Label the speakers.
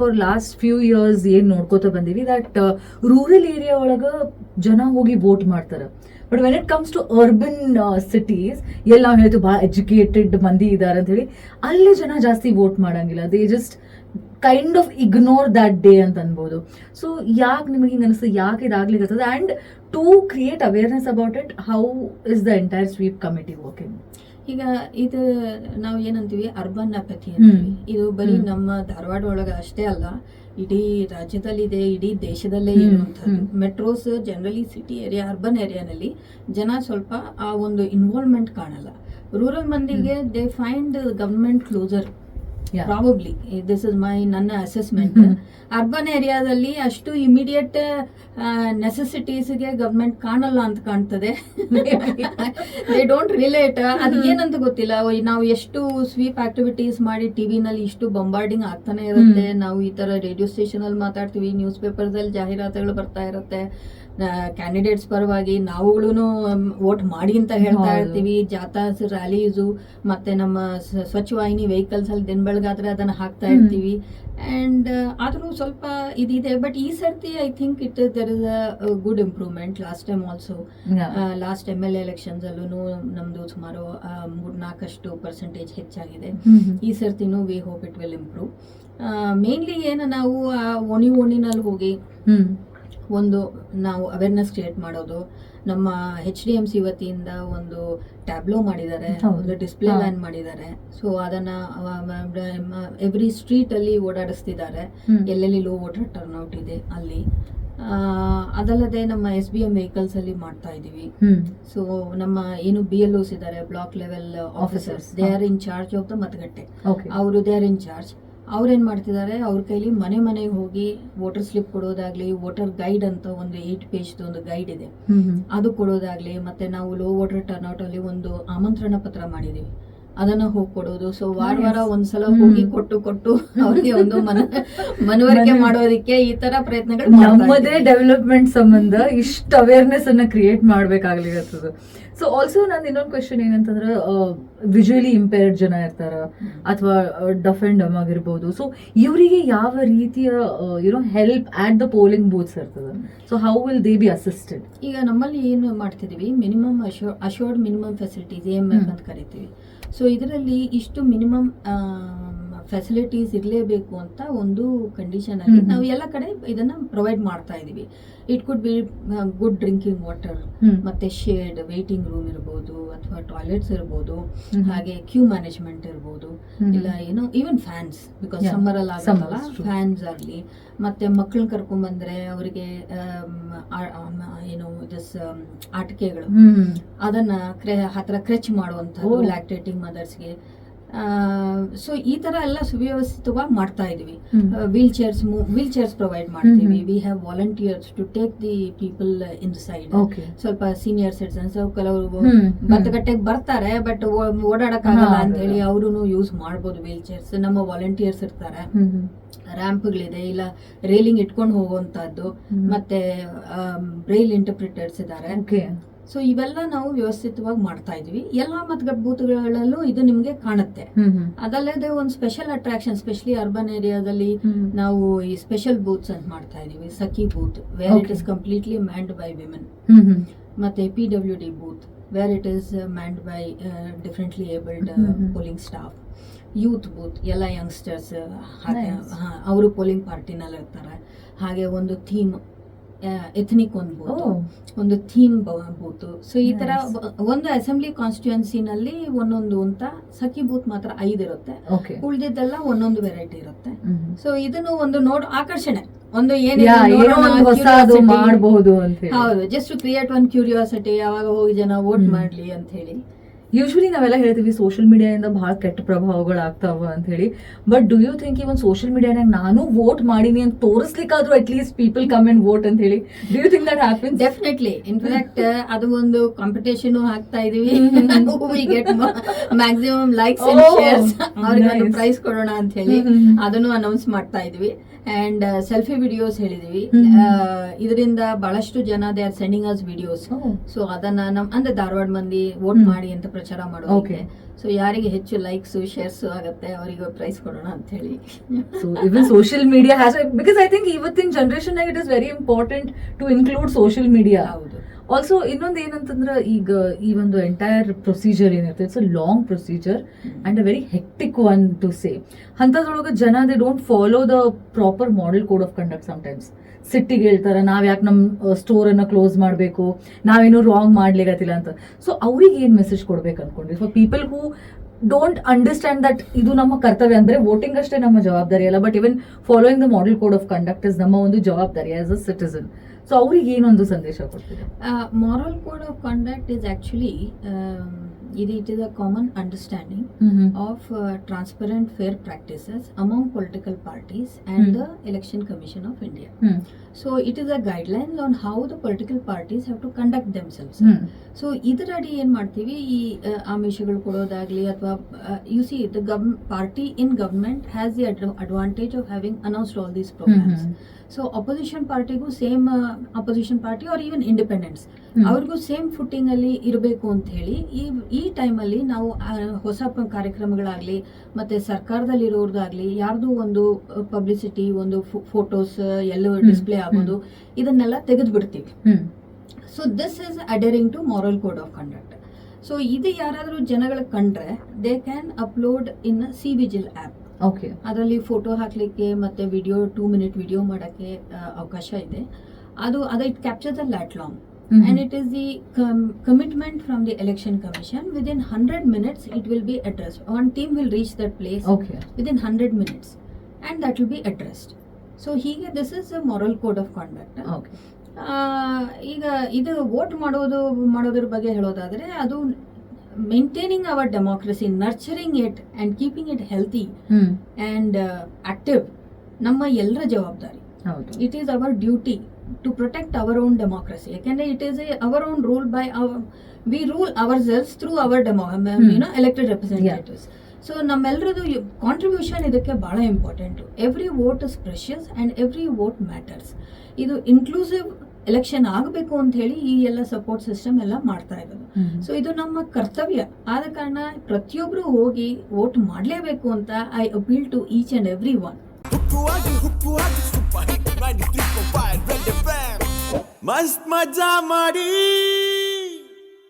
Speaker 1: For last few years ಏನ್ ನೋಡ್ಕೋತಾ ಬಂದೀವಿ ದಟ್ ರೂರಲ್ ಏರಿಯಾ ಒಳಗ ಜನ ಹೋಗಿ ವೋಟ್ ಮಾಡ್ತಾರೆ. But when it comes to urban cities ಎಲ್ಲ ನಾವು ಹೇಳ್ತೀವಿ ಭಾಳ ಎಜುಕೇಟೆಡ್ ಮಂದಿ ಇದ್ದಾರೆ ಅಂತ ಹೇಳಿ, ಅಲ್ಲಿ ಜನ ಜಾಸ್ತಿ ವೋಟ್ ಮಾಡಂಗಿಲ್ಲ. They just kind of ignore that day ಅಂತ ಅನ್ಬೋದು. ಸೊ ಯಾಕೆ ನಿಮಗೆ ಹಿಂಗೆ ಅನಿಸ್ತದೆ ಯಾಕೆ ಇದಾಗ್ಲಿಕ್ಕೆ and to create awareness about it how is the entire sweep committee working
Speaker 2: ಈಗ ಇದು ನಾವು ಏನಂತೀವಿ ಅರ್ಬನ್ ಅಪತಿ ಅಂತೀವಿ. ಇದು ಬರೀ ನಮ್ಮ ಧಾರವಾಡ ಒಳಗ ಅಷ್ಟೇ ಅಲ್ಲ ಇಡೀ ರಾಜ್ಯದಲ್ಲಿದೆ ಇಡೀ ದೇಶದಲ್ಲೇ
Speaker 1: ಇರುವಂತ
Speaker 2: ಇರುವಂಥದ್ದು. Metros generally city area urban ಏರಿಯಾನಲ್ಲಿ ಜನ ಸ್ವಲ್ಪ ಆ ಒಂದು ಇನ್ವಾಲ್ವ್ಮೆಂಟ್ ಕಾಣಲ್ಲ. ರೂರಲ್ ಮಂದಿಗೆ they find government closer probably this is my ನನ್ನ ಅಸೆಸ್ಮೆಂಟ್. ಅರ್ಬನ್ ಏರಿಯಾದಲ್ಲಿ ಅಷ್ಟು ಇಮಿಡಿಯೇಟ್ ನೆಸೆಸಿಟೀಸ್ಗೆ ಗವರ್ಮೆಂಟ್ ಕಾಣಲ್ಲ ಅಂತ ಕಾಣ್ತದೆ. ದೇ ಡೋಂಟ್ ರಿಲೇಟ್ ಅದು ಏನಂತ ಗೊತ್ತಿಲ್ಲ. ನಾವು ಎಷ್ಟು ಸ್ವೀಪ್ ಆಕ್ಟಿವಿಟೀಸ್ ಮಾಡಿ ಟಿವಿನಲ್ಲಿ ಇಷ್ಟು ಬಂಬಾರ್ಡಿಂಗ್ ಆಗ್ತಾನೆ ಇರುತ್ತೆ. ನಾವು ಈ ತರ ರೇಡಿಯೋ ಸ್ಟೇಷನ್ ಅಲ್ಲಿ ಮಾತಾಡ್ತೀವಿ ನ್ಯೂಸ್ ಪೇಪರ್ಸ್ ಅಲ್ಲಿ ಜಾಹೀರಾತುಗಳು ಬರ್ತಾ ಇರುತ್ತೆ. ಕ್ಯಾಂಡಿಡೇಟ್ಸ್ ಪರವಾಗಿ ನಾವುಗಳು ವೋಟ್ ಮಾಡಿ ಅಂತ ಹೇಳ್ತಾ ಇರ್ತೀವಿ. ಜಾಥಾ ರ್ಯಾಲೀಸು ಮತ್ತೆ ನಮ್ಮ ಸ್ವಚ್ಛ ವಾಹಿನಿ ವೆಹಿಕಲ್ಸ್ ಅಲ್ಲಿ ದಿನ ಬೆಳಗಾದ್ರೆ ಅದನ್ನ ಹಾಕ್ತಾ ಇರ್ತೀವಿ. ಅಂಡ್ ಆದ್ರೂ ಸ್ವಲ್ಪ ಇದಿದೆ. ಬಟ್ ಈ ಸರ್ತಿ I think it there is a good improvement last time also last M L elections ಅಲ್ಲೂ ನಮ್ದು ಸುಮಾರು ಮೂರ್ನಾಲ್ಕಷ್ಟು ಪರ್ಸೆಂಟೇಜ್ ಹೆಚ್ಚಾಗಿದೆ. ಈ ಸರ್ತಿನೂ we hope it will improve mainly ಏನ ನಾವು ಆ ಓಣಿ ಓಣಿನಲ್ಲಿ ಹೋಗಿ ಒಂದು ನಾವು ಅವೇರ್ನೆಸ್ ಕ್ರಿಯೇಟ್ ಮಾಡೋದು. ನಮ್ಮ ಹೆಚ್ ಡಿ ಎಂ ಸಿ ವತಿಯಿಂದ ಒಂದು ಟ್ಯಾಬ್ಲೋ ಮಾಡಿದ್ದಾರೆ ಒಂದು ಡಿಸ್ಪ್ಲೇ. ವ್ಯಾನ್ ಮಾಡಿದ್ದಾರೆ. ಸೊ ಅದನ್ನ ಎವ್ರಿ ಸ್ಟ್ರೀಟ್ ಅಲ್ಲಿ ಓಡಾಡಿಸ್ತಿದ್ದಾರೆ. ಎಲ್ಲೆಲ್ಲಿ ಲೋ ವಾಟರ್ ಟರ್ನ್ ಔಟ್ ಇದೆ ಅಲ್ಲಿ. ಅದಲ್ಲದೆ ನಮ್ಮ ಎಸ್ ಬಿ ಎಂ ವೆಹಿಕಲ್ಸ್ ಅಲ್ಲಿ ಮಾಡ್ತಾ ಇದೀವಿ ಸೊ ನಮ್ಮ ಏನು ಬಿ ಎಲ್ ಓಸ್ ಇದ್ದಾರೆ block level officers they are in charge of the ಮತಗಟ್ಟೆ. ಅವರು ದೇ ಆರ್ ಇನ್ ಚಾರ್ಜ್ ಅವ್ರೇನ್ ಮಾಡ್ತಿದ್ದಾರೆ? ಅವ್ರ ಕೈಲಿ ಮನೆ ಮನೆಗೆ ಹೋಗಿ ವೋಟರ್ ಸ್ಲಿಪ್ ಕೊಡೋದಾಗ್ಲಿ ವೋಟರ್ ಗೈಡ್ ಅಂತ ಒಂದು ಏಟ್ ಪೇಜ್ ಒಂದು ಗೈಡ್ ಇದೆ. ಅದು ಕೊಡೋದಾಗ್ಲಿ ಮತ್ತೆ ನಾವು ಲೋ ವಾಟರ್ ಟರ್ನ್ಔಟ್ ಅಲ್ಲಿ ಒಂದು ಆಮಂತ್ರಣ ಪತ್ರ ಮಾಡಿದೀವಿ. ಅದನ್ನ ಹೋಗಿ ಕೊಡೋದು. ಸೊ ವಾರ ವಾರ
Speaker 1: Nice.
Speaker 2: ಒಂದ್ಸಲ ಹೋಗಿ ಕೊಟ್ಟು ಕೊಟ್ಟು ಅವ್ರಿಗೆ ಒಂದು ಮನ ಮನವರಿಕೆ
Speaker 1: ಮನ-
Speaker 2: ಮಾಡೋದಕ್ಕೆ ಈ ತರ ಪ್ರಯತ್ನಗಳು
Speaker 1: ನಮ್ಮದೇ ಡೆವಲಪ್ಮೆಂಟ್ ಸಂಬಂಧ ಇಷ್ಟು ಅವೇರ್ನೆಸ್ ಅನ್ನ ಕ್ರಿಯೇಟ್ ಮಾಡ್ಬೇಕಾಗ್ಲಿರತ್ತದ ಸೊ ಆಲ್ಸೋ ನಂದು ಇನ್ನೊಂದು ಕ್ವೆಶನ್ ಏನಂತಂದ್ರೆ ವಿಜುವಲಿ ಇಂಪೇರ್ಡ್ ಜನ ಇರ್ತಾರ ಅಥವಾ ಡಫ್ ಅಂಡ್ ಡಮ್ ಆಗಿರ್ಬೋದು. ಸೊ ಇವರಿಗೆ ಯಾವ ರೀತಿಯ you know help at the polling booths ಇರ್ತದ? So how will they be assisted
Speaker 2: ಈಗ ನಮ್ಮಲ್ಲಿ ಏನು ಮಾಡ್ತಿದೀವಿ? Minimum assure assured minimum facilities M F ಅಂತ ಕರಿತೀವಿ. ಸೊ ಇದರಲ್ಲಿ ಇಷ್ಟು ಮಿನಿಮಮ್ ಫೆಸಿಲಿಟೀಸ್ ಇರಲೇಬೇಕು ಅಂತ ಒಂದು ಕಂಡೀಷನ್ ಅಲ್ಲಿ. ನಾವು ಎಲ್ಲ ಕಡೆ ಇದನ್ನ ಪ್ರೊವೈಡ್ ಮಾಡ್ತಾ ಇದೀವಿ it could be good drinking water ಮತ್ತೆ ಶೇಡ್ ವೇಟಿಂಗ್ ರೂಮ್ ಇರ್ಬೋದು ಅಥವಾ ಟಾಯ್ಲೆಟ್ಸ್
Speaker 1: ಇರಬಹುದು
Speaker 2: ಹಾಗೆ ಕ್ಯೂ ಮ್ಯಾನೇಜ್ಮೆಂಟ್ ಇರಬಹುದು ಇಲ್ಲ ಏನೋ ಈವನ್ ಫ್ಯಾನ್ಸ್ ಬಿಕಾಸ್. ಸಮ್ಮರ್ ಅಲ್ಲಿ ಆಗಲ್ಲ ಫ್ಯಾನ್ಸ್ ಆಗಲಿ ಮತ್ತೆ ಮಕ್ಕಳನ್ನ ಕರ್ಕೊಂಡ್ ಬಂದ್ರೆ ಅವರಿಗೆ ಏನು ದಿಸ್ ಆಟಿಕೆಗಳು. ಅದನ್ನ ಹತ್ರ ಕ್ರೆಚ್ ಮಾಡುವಂಥದ್ದು
Speaker 1: Oh.
Speaker 2: ಲ್ಯಾಕ್ಟೇಟಿಂಗ್ ಮದರ್ಸ್ಗೆ ಸೊ ಈ ತರ ಎಲ್ಲ ಸುವ್ಯವಸ್ಥಿತವಾಗಿ ಮಾಡ್ತಾ ಇದೀವಿ. Wheel chairs wheel chairs provide ಮಾಡ್ತೀವಿ. We have volunteers to take the people inside ಸ್ವಲ್ಪ ಸೀನಿಯರ್ ಸಿಟಿಸನ್ಸ್ ಕೆಲವರು
Speaker 1: ಹ್ಮ್.
Speaker 2: ಬರ್ತಾರೆ ಬಟ್
Speaker 1: ಓಡಾಡಕ್ಕಾಗಲ್ಲ
Speaker 2: ಅಂತ ಹೇಳಿ. ಅವರು ಯೂಸ್ ಮಾಡ್ಬೋದು ವೀಲ್ ಚೇರ್ಸ್ ನಮ್ಮ ವಾಲಂಟಿಯರ್ಸ್ ಇರ್ತಾರೆ. ರ್ಯಾಂಪ್ಗಳಿದೆ ಇಲ್ಲ ರೇಲಿಂಗ್ ಇಟ್ಕೊಂಡು ಹೋಗುವಂತದ್ದು ಮತ್ತೆ ಬ್ರೈಲ್ ಇಂಟರ್ಪ್ರಿಟರ್ಸ್ ಇದ್ದಾರೆ. ಸೊ ಇವೆಲ್ಲ ನಾವು ವ್ಯವಸ್ಥಿತವಾಗಿ ಮಾಡ್ತಾ ಇದೀವಿ. ಎಲ್ಲಾ ಮತಗಟ್ಟೆ ಬೂತ್ಗಳಲ್ಲೂ ಇದು ನಿಮ್ಗೆ ಕಾಣುತ್ತೆ. ಅದಲ್ಲದೆ ಒಂದು ಸ್ಪೆಷಲ್ ಅಟ್ರಾಕ್ಷನ್ ಸ್ಪೆಷಲಿ ಅರ್ಬನ್ ಏರಿಯಾದಲ್ಲಿ ನಾವು ಈ ಸ್ಪೆಷಲ್ ಬೂತ್ಸ್ ಅಂತ ಮಾಡ್ತಾ ಇದೀವಿ Sakhi booth where it. Is completely manned by women ಮತ್ತೆ P W D booth where it is manned by differently abled. Polling staff youth booth ಎಲ್ಲ ಯಂಗ್ಸ್ಟರ್ಸ್
Speaker 1: Nice.
Speaker 2: ಅವರು polling ಪಾರ್ಟಿನಲ್ಲಿ ಇರ್ತಾರೆ ಹಾಗೆ ಒಂದು ಥೀಮ್ ಎಥನಿಕ್ ಒಂದು. ಒಂದು ಥೀಮ್ ಬೂತ್ ಸೊ ಈ ತರ ಒಂದು ಅಸೆಂಬ್ಲಿ ಕಾನ್ಸ್ಟಿಟ್ಯೂನ್ಸಿನಲ್ಲಿ ಒಂದೊಂದು ಅಂತ ಸಖಿ ಬೂತ್ ಮಾತ್ರ ಐದು ಇರುತ್ತೆ.
Speaker 1: ಓಕೆ
Speaker 2: ಉಳಿದಿದ್ದೆಲ್ಲ ಒಂದೊಂದು ವೆರೈಟಿ ಇರುತ್ತೆ. ಸೊ ಇದನ್ನು ಒಂದು ನೋಡ್ ಆಕರ್ಷಣೆ. ಒಂದು ಏನಿದೆ
Speaker 1: ಮಾಡಬಹುದು
Speaker 2: ಹೌದು ಜಸ್ಟ್ ಕ್ರಿಯೇಟ್ ಒನ್ ಕ್ಯೂರಿಯಾಸಿಟಿ ಯಾವಾಗ ಹೋಗಿ ಜನ ವೋಟ್ ಮಾಡ್ಲಿ ಅಂತ ಹೇಳಿ.
Speaker 1: ಯೂಶ್ವಲಿ ನಾವೆಲ್ಲ ಹೇಳ್ತೀವಿ ಸೋಷಿಯಲ್ ಮೀಡಿಯಾದಿಂದ ಬಹಳ ಕೆಟ್ಟ ಪ್ರಭಾವಗಳಾಗ್ತಾವ ಅಂತ ಹೇಳಿ but do you think even social ಮೀಡಿಯಾನಾಗ ನಾನು ವೋಟ್ ಮಾಡೀನಿ ಅಂತ ತೋರಿಸ್ಲಿಕ್ಕಾದ್ರೂ at least people come and vote ಅಂತ ಹೇಳಿ do you think that happens
Speaker 2: definitely in fact ಅದು ಒಂದು ಕಾಂಪಿಟೇಷನ್ ಹಾಕ್ತಾ ಇದೀವಿ. Get maximum likes and shares ಅವ್ರಿಗೆ ಒಂದು. ಪ್ರೈಸ್ ಕೊಡೋಣ ಅಂತ ಹೇಳಿ. ಅದನ್ನು ಅನೌನ್ಸ್ ಮಾಡ್ತಾ ಇದೀವಿ. ಅಂಡ್ ಸೆಲ್ಫಿ ವಿಡಿಯೋಸ್ ಹೇಳಿದೀವಿ. ಇದರಿಂದ ಬಹಳಷ್ಟು ಜನ they are sending us videos. So ಅದನ್ನ ನಮ್ ಅಂದ್ರೆ ಧಾರವಾಡ ಮಂದಿ ವೋಟ್. ಮಾಡಿ ಅಂತ ಪ್ರಚಾರ ಮಾಡೋಕೆ. ಸೊ ಯಾರಿಗೆ ಹೆಚ್ಚು ಲೈಕ್ಸ್ ಶೇರ್ಸ್ ಆಗುತ್ತೆ ಅವರಿಗೆ ಪ್ರೈಸ್ ಕೊಡೋಣ ಅಂತ ಹೇಳಿ
Speaker 1: so even social media has because I think ಇವತ್ತಿನ generation it is very important to include social media
Speaker 2: ಹೌದು
Speaker 1: ಆಲ್ಸೋ ಇನ್ನೊಂದು ಏನಂತಂದ್ರೆ, ಈಗ ಈ ಒಂದು ಎಂಟೈರ್ ಪ್ರೊಸೀಜರ್ ಏನಿರುತ್ತೆ it's a long procedure and a very hectic one to say ಅಂಥದ್ರೊಳಗೆ ಜನ they don't follow the proper model code of conduct sometimes ಸಿಟ್ಟಿಗೆ ಹೇಳ್ತಾರೆ, ನಾವ್ ಯಾಕೆ ನಮ್ಮ ಸ್ಟೋರ್ ಅನ್ನ ಕ್ಲೋಸ್ ಮಾಡಬೇಕು? ನಾವೇನು ರಾಂಗ್ ಮಾಡ್ಲಿಗತ್ತಿಲ್ಲ ಅಂತ. ಸೊ ಅವ್ರಿಗೆ ಏನ್ ಮೆಸೇಜ್ ಕೊಡ್ಬೇಕು ಅನ್ಕೊಂಡ್ವಿ for people who don't understand that ಇದು ನಮ್ಮ ಕರ್ತವ್ಯ ಅಂದ್ರೆ ವೋಟಿಂಗ್ ಅಷ್ಟೇ ನಮ್ಮ ಜವಾಬ್ದಾರಿ ಅಲ್ಲ but even following the model code of conduct is ನಮ್ಮ ಒಂದು ಜವಾಬ್ದಾರಿ ಆಸ್ ಅ ಸಿಟಿಸನ್ ಸೊ ಅವ್ರಿಗೆ ಏನೊಂದು ಸಂದೇಶ ಕೊಡ್ತೀವಿ
Speaker 2: moral code of conduct is actually ಇದು it is a common understanding of transparent fair practices among political
Speaker 1: parties
Speaker 2: and the election commission of
Speaker 1: India
Speaker 2: so it is a guideline on how the political parties have to conduct
Speaker 1: themselves
Speaker 2: so ಇದರಡಿ ಏನು ಮಾಡ್ತೀವಿ? ಈ ಆಮಿಷಗಳು ಕೊಡೋದಾಗಲಿ ಅಥವಾ you see the gov party in government has the advantage of having announced all these programmes so opposition ಪಾರ್ಟಿಗೂ same opposition party are even independents ಅವ್ರಿಗೂ same footing ಅಲ್ಲಿ ಇರಬೇಕು ಅಂತ ಹೇಳಿ ಈ ಈ ಟೈಮಲ್ಲಿ ನಾವು ಹೊಸ ಕಾರ್ಯಕ್ರಮಗಳಾಗಲಿ ಮತ್ತೆ ಸರ್ಕಾರದಲ್ಲಿರೋರ್ದಾಗ್ಲಿ ಯಾರ್ದು ಒಂದು ಪಬ್ಲಿಸಿಟಿ ಒಂದು ಫೋಟೋಸ್ ಎಲ್ಲೋ
Speaker 1: ಹ್ಮ್.
Speaker 2: ಡಿಸ್ಪ್ಲೇ ಆಗೋದು ಇದನ್ನೆಲ್ಲ ತೆಗೆದು ಬಿಡ್ತೀವಿ so this is adhering to moral code of conduct so ಇದು ಯಾರಾದರೂ ಜನಗಳು ಕಂಡ್ರೆ they can upload in C vigil app
Speaker 1: okay
Speaker 2: ಅದರಲ್ಲಿ ಫೋಟೋ ಹಾಕ್ಲಿಕ್ಕೆ ಮತ್ತೆ ವಿಡಿಯೋ ಟೂ ಮಿನಿಟ್ ವಿಡಿಯೋ ಮಾಡಕ್ಕೆ ಅವಕಾಶ ಇದೆ. ಅದು ಅದ it capture the lat long and it is the commitment from the election commission within hundred minutes it will be addressed one team will reach that place
Speaker 1: okay
Speaker 2: within hundred minutes and that will be addressed so ಹೀಗೆ this is a moral code
Speaker 1: of
Speaker 2: conduct ಈಗ ಇದು vote ಮಾಡೋದು ಮಾಡೋದ್ರ ಬಗ್ಗೆ ಹೇಳೋದಾದ್ರೆ ಅದು maintaining our democracy nurturing it and keeping it healthy
Speaker 1: hmm.
Speaker 2: And active ನಮ್ಮ ಎಲ್ಲರ ಜವಾಬ್ದಾರಿ. It is our duty to protect our own democracy ಯಾಕೆಂದ್ರೆ it is our own rule by we rule ourselves through our demo you know elected representatives so ನಮ್ಮೆಲ್ಲರದು contribution ಇದಕ್ಕೆ ಬಹಳ important every vote is precious and every vote matters ಇದು inclusive election ಆಗಬೇಕು ಅಂತ ಹೇಳಿ ಈ ಎಲ್ಲ support system ಎಲ್ಲ ಮಾಡ್ತಾ ಇರೋದು. ಸೊ ಇದು ನಮ್ಮ ಕರ್ತವ್ಯ. ಆದ ಕಾರಣ ಪ್ರತಿಯೊಬ್ರು ಹೋಗಿ ವೋಟ್ ಮಾಡಲೇಬೇಕು ಅಂತ I appeal to each and every one
Speaker 3: ಹುಕ್ಕುವಾಗಿ ಹುಕ್ಕುವಾಗಿ ಸೂಪರ್ ಹಿಟ್ 93.5 ರೆಡ್ ಎಫ್ಎಂ ಮಸ್ತ್ ಮಜಾ ಮಾಡಿ.